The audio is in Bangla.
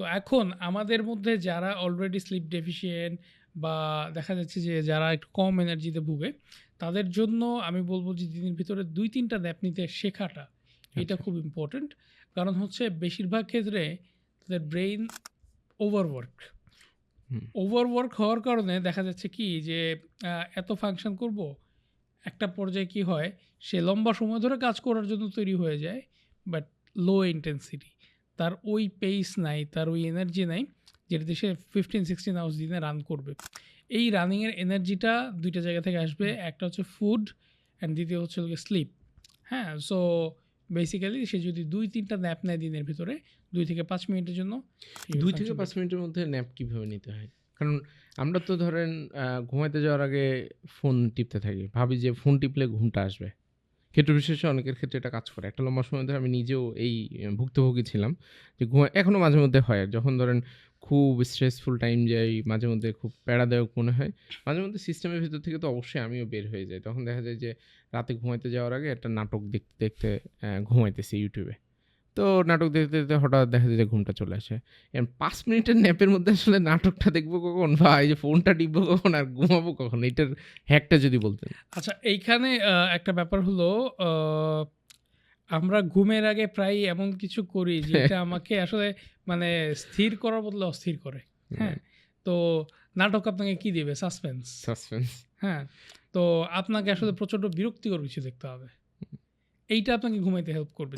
তো এখন আমাদের মধ্যে যারা অলরেডি স্লিপ ডেফিসিয়েন্ট বা দেখা যাচ্ছে যে যারা একটু কম এনার্জিতে ভুগে তাদের জন্য আমি বলব যে দিনের ভিতরে দুই তিনটা ন্যাপ নিতে শেখাটা এটা আচ্ছা। খুব ইম্পর্ট্যান্ট কারণ হচ্ছে বেশিরভাগ ক্ষেত্রে তাদের ব্রেইন ওভারওয়ার্ক ওভারওয়ার্ক হওয়ার কারণে দেখা যাচ্ছে কি যে এত ফাংশন করব একটা পর্যায়ে কি হয় সে লম্বা সময় ধরে কাজ করার জন্য তৈরি হয়ে যায় বাট লো ইন্টেন্সিটি তার ওই পেস নাই তার ওই এনার্জি নাই যেটাতে সে ফিফটিন সিক্সটিন আওয়ার্স দিনে রান করবে। এই রানিংয়ের এনার্জিটা দুইটা জায়গা থেকে আসবে একটা হচ্ছে ফুড অ্যান্ড দ্বিতীয় হচ্ছে স্লিপ হ্যাঁ সো বেসিক্যালি সে যদি দুই তিনটা ন্যাপ নেয় দিনের ভিতরে দুই থেকে পাঁচ মিনিটের জন্য দুই থেকে পাঁচ মিনিটের মধ্যে ন্যাপ কীভাবে নিতে হয়? কারণ আমরা তো ধরেন ঘুমাইতে যাওয়ার আগে ফোন টিপতে থাকি। ভাবি যে ফোন টিপলে ঘুমটা আসবে। ক্ষেত্র বিশেষে অনেকের ক্ষেত্রে এটা কাজ করে। একটা লম্বা সময় ধরে আমি নিজেও এই ভুক্তভোগী ছিলাম। যে ঘুমা এখনও মাঝে মধ্যে হয়। যখন ধরেন খুব স্ট্রেসফুল টাইম যাই, মাঝে মধ্যে খুব প্যারাদায়ক মনে হয়, মাঝে মধ্যে সিস্টেমের ভিতর থেকে তো অবশ্যই আমিও বের হয়ে যাই। তখন দেখা যায় যে রাতে ঘুমাইতে যাওয়ার আগে একটা নাটক দেখতে দেখতে ঘুমাইতেছি ইউটিউবে তো নাটক দেখতে দেখতে হঠাৎ দেখা যায় যে ঘুমটা চলে আসে। পাঁচ মিনিটের ন্যাপের মধ্যে আসলে নাটকটা দেখব কখন? বা এই যে ফোনটা টিপবো কখন আর ঘুমাবো কখন? এটার হ্যাকটা যদি বলতেন। আচ্ছা এইখানে একটা ব্যাপার হলো আমরা ঘুমের আগে প্রায় এমন কিছু করি যেটা আমাকে আসলে মানে স্থির করার বদলে অস্থির করে। হ্যাঁ? তো নাটক আপনাকে কি দিবে? সাসপেন্স সাসপেন্স হ্যাঁ? তো আপনাকে আসলে প্রচণ্ড বিরক্তিকর কিছু দেখতে হবে। এইটা আপনাকে ঘুমাইতে হেল্প করবে।